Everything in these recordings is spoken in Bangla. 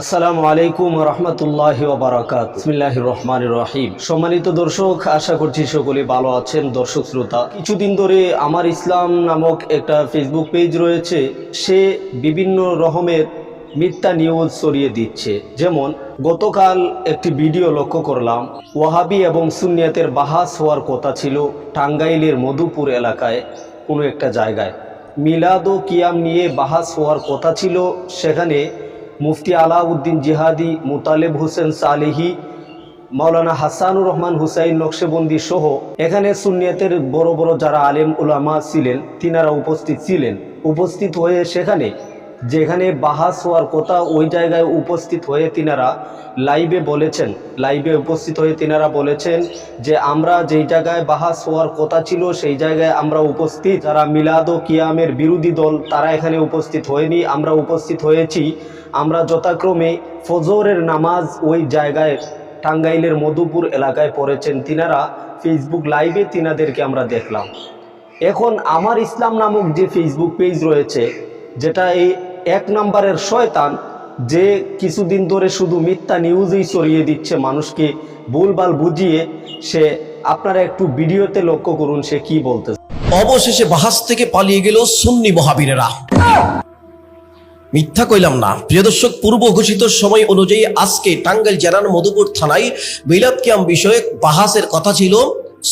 আসসালামু আলাইকুম রহমতুল্লাহ বারাকাত বিসমিল্লাহ রহমান রহিম। সম্মানিত দর্শক, আশা করছি সকলে ভালো আছেন, দর্শক শ্রোতা। কিছুদিন ধরে আমার ইসলাম নামক একটা ফেসবুক পেজ রয়েছে, সে বিভিন্ন রকমের মিথ্যা নিউজ ছড়িয়ে দিচ্ছে। যেমন, গতকাল একটি ভিডিও লক্ষ্য করলাম, ওয়াহাবি এবং সুনিয়াতের বাহাস হওয়ার কথা ছিল টাঙ্গাইলের মধুপুর এলাকায় কোনো একটা জায়গায়। মিলাদ ও কিয়াম নিয়ে বাহাস হওয়ার কথা ছিল সেখানে মুফতি আলাউদ্দিন জিহাদি মুতালেব হোসেন সালেহি, মাওলানা হাসানুর রহমান হুসাইন নকশেবন্দি সহ এখানে সুনিয়তের বড় বড় যারা আলেম উলামা ছিলেন, তিনারা উপস্থিত ছিলেন। উপস্থিত হয়ে সেখানে যেখানে বাহাস হওয়ার কথা ওই জায়গায় উপস্থিত হয়ে তিনারা লাইভে বলেছেন, লাইভে উপস্থিত হয়ে তিনারা বলেছেন যে আমরা যেই জায়গায় বাহাস হওয়ার কথা ছিল, সেই জায়গায় আমরা উপস্থিত। যারা মিলাদ ও কিয়ামের বিরোধী দল, তারা এখানে উপস্থিত হয়নি। আমরা উপস্থিত হয়েছি। আমরা যথাক্রমে ফজরের নামাজ ওই জায়গায় টাঙ্গাইলের মধুপুর এলাকায় পড়েছেন। তিনারা ফেসবুক লাইভে তিনাদেরকে আমরা দেখলাম। এখন আমার ইসলাম নামক যে ফেসবুক পেজ রয়েছে, যেটা এই এক নম্বরের শয়তান যে কিছুদিন ধরে শুধু মিথ্যা নিউজই ছড়িয়ে দিচ্ছে মানুষকে। ভুলভাল বুঝিয়ে সে, আপনারা একটু ভিডিওতে লক্ষ্য করুন সে কি বলতেছে। অবশেষে বাহাস থেকে পালিয়ে গেল সুন্নি মহাবীরেরা। মিথ্যা কইলাম না। প্রিয় দর্শক, পূর্ব ঘোষিত সময় অনুযায়ী আজকে টাঙ্গাইল জেলার মধুপুর থানায় বিলাত কিয়াম বিষয়ক বাহাসের কথা ছিল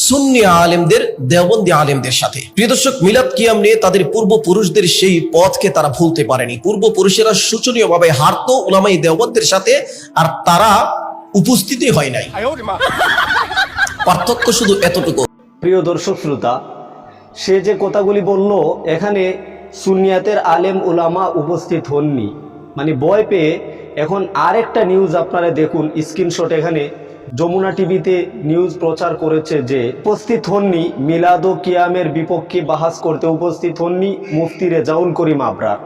সুন্নি আলেমদের দেওবন্দি আলেমদের সাথে। প্রিয় দর্শক মিলাদ কিয়াম নিয়ে তাদের পূর্বপুরুষদের সেই পথকে তারা ভুলতে পারেনি। পূর্বপুরুষেরা শোচনীয়ভাবে হারতো ওলামাই দেওবন্দের সাথে আর তারা উপস্থিতই হয় নাই। পার্থক্য শুধু এতটুকু। প্রিয় দর্শক শ্রোতা সে যে কথাগুলি বলল এখানে সুনিয়াতের আলেম ওলামা উপস্থিত হননি। মানে ভয় পেয়ে এখন আরেকটা নিউজ আপনারা দেখুন স্ক্রিনশট এখানে। যমুনা টিভিতে নিউজ প্রচার করেছে যে, উপস্থিত হননি মিলাদ ও কিয়ামের বিপক্ষে বাহাস করতে উপস্থিত হননি মুফতি রেজাউল করিম আবরার।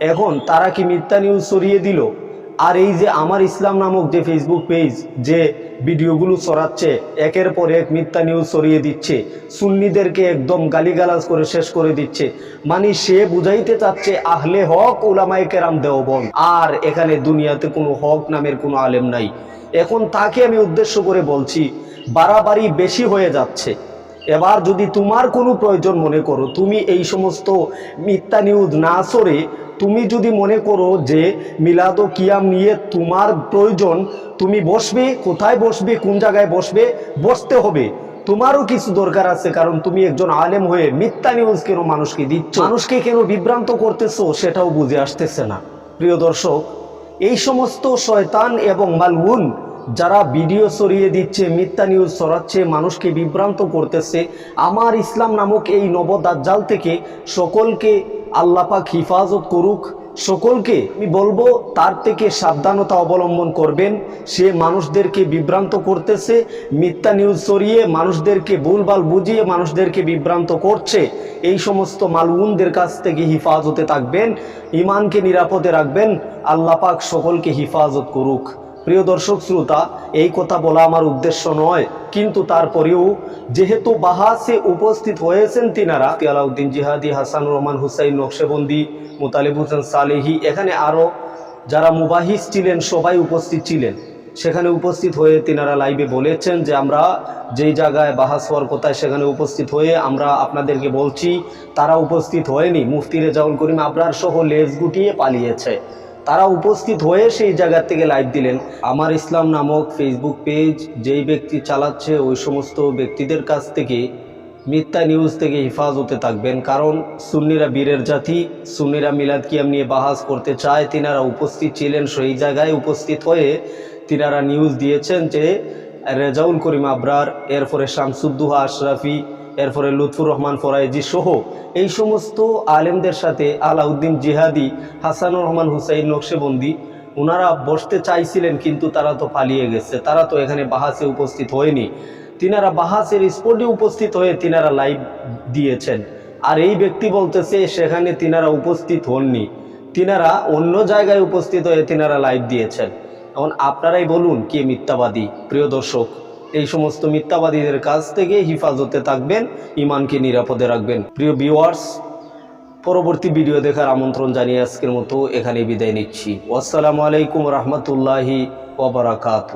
এখন তারা কি মিথ্যা নিউজ সরিয়ে দিল? আর এই যে আমার ইসলাম নামক যে ফেসবুক পেজ যে ভিডিওগুলো ছড়াচ্ছে, একের পর এক মিথ্যা নিউজ ছড়িয়ে দিচ্ছে, সুন্নিদেরকে একদম গালিগালাজ করে শেষ করে দিচ্ছে। মানে সে বুঝাইতে চাচ্ছে, আহলে হক ওলামায়ে কেরাম দেওবন আর এখানে দুনিয়াতে কোনো হক নামের কোনো আলেম নাই। এখন তাকে আমি উদ্দেশ্য করে বলছি, বাড়াবাড়ি বেশি হয়ে যাচ্ছে। এবার যদি তোমার কোনো প্রয়োজন মনে করো, তুমি এই সমস্ত মিথ্যা নিউজ না সরে তুমি যদি মনে করো যে মিলাদ ও কিয়াম নিয়ে তোমার প্রয়োজন, তুমি বসবে, কোথায় বসবে, কোন জায়গায় বসবে, বসতে হবে। তোমারও কিছু দরকার আছে, কারণ তুমি একজন আলেম হয়ে মিথ্যা নিউজ কেন মানুষকে দিচ্ছ? মানুষকে কেন বিভ্রান্ত করতেছো সেটাও বুঝে আসতেছে না। প্রিয় দর্শক, এই সমস্ত শয়তান এবং মালউন যারা ভিডিও ছড়িয়ে দিচ্ছে, মিথ্যা নিউজ ছড়াচ্ছে, মানুষকে বিভ্রান্ত করতেছে, আমার ইসলাম নামক এই নবদাজ্জাল থেকে সকলকে আল্লাপাক হিফাজত করুক। সকলকে আমি বলব, তার থেকে সাবধানতা অবলম্বন করবেন। সে মানুষদেরকে বিভ্রান্ত করতেছে, মিথ্যা নিউজ ছড়িয়ে মানুষদেরকে ভুলভাল বুঝিয়ে মানুষদেরকে বিভ্রান্ত করছে। এই সমস্ত মালউনদের কাছ থেকে হিফাজতে থাকবেন ইমানকে নিরাপদে রাখবেন। আল্লাপাক সকলকে হিফাজত করুক। প্রিয় দর্শক, শ্রোতা, এই কথা বলা আমার উদ্দেশ্য নয়, কিন্তু তারপরেও যেহেতু বাহাসে উপস্থিত হয়েছেন তিনারা আলাউদ্দিন জিহাদি, হাসানুর রহমান, হুসাইন নকশেবন্দি, মুতালিব হোসেন সালেহি, এখানে আরও যারা মুবাহিস ছিলেন, সবাই উপস্থিত ছিলেন। সেখানে উপস্থিত হয়ে তিনারা লাইভে বলেছেন যে আমরা যেই জায়গায় বাহাস হওয়ার কথায় সেখানে উপস্থিত হয়ে আমরা আপনাদেরকে বলছি, তারা উপস্থিত হয়নি। মুফতি রেজাউল করিম আবরার সহ লেজ গুটিয়ে পালিয়েছে। তারা উপস্থিত হয়ে সেই জায়গার থেকে লাইভ দিলেন। আমার ইসলাম নামক ফেসবুক পেজ যেই ব্যক্তি চালাচ্ছে, ওই সমস্ত ব্যক্তিদের কাছ থেকে মিথ্যা নিউজ থেকে হেফাজতে থাকবেন। কারণ সুন্নিরা বীরের জাতি, সুন্নিরা মিলাদ কিয়াম নিয়ে বাহাজ করতে চায়। তিনারা উপস্থিত ছিলেন, সেই জায়গায় উপস্থিত হয়ে তিনারা নিউজ দিয়েছেন যে, রেজাউল করিম আবরার, এরপরে শামসুদ্দুহা আশরাফি এরপরে লুৎফুর রহমান ফরাইজি সহ এই সমস্ত আলেমদের সাথে আলাউদ্দিন জিহাদি, হাসানুর রহমান হুসাইন নকশেবন্দি ওনারা বসতে চাইছিলেন কিন্তু তারা তো পালিয়ে গেছে। তারা তো এখানে বাহাসে উপস্থিত হয়নি। তিনারা বাহাসের স্পটে উপস্থিত হয়ে তিনারা লাইভ দিয়েছেন। আর এই ব্যক্তি বলতেছে, সেখানে তিনারা উপস্থিত হননি। তিনারা অন্য জায়গায় উপস্থিত হয়ে তিনারা লাইভ দিয়েছেন। এখন আপনারাই বলুন, কে মিথ্যাবাদী? প্রিয় দর্শক এই সমস্ত মিথ্যাবাদীদের কাছ থেকে হিফাজতে থাকবেন ইমানকে নিরাপদে রাখবেন। প্রিয় ভিওয়ার্স পরবর্তী ভিডিও দেখার আমন্ত্রণ জানিয়ে আজকের মতো এখানে বিদায় নিচ্ছি। আসসালামু আলাইকুম রহমতুল্লাহি ওবরাকাতু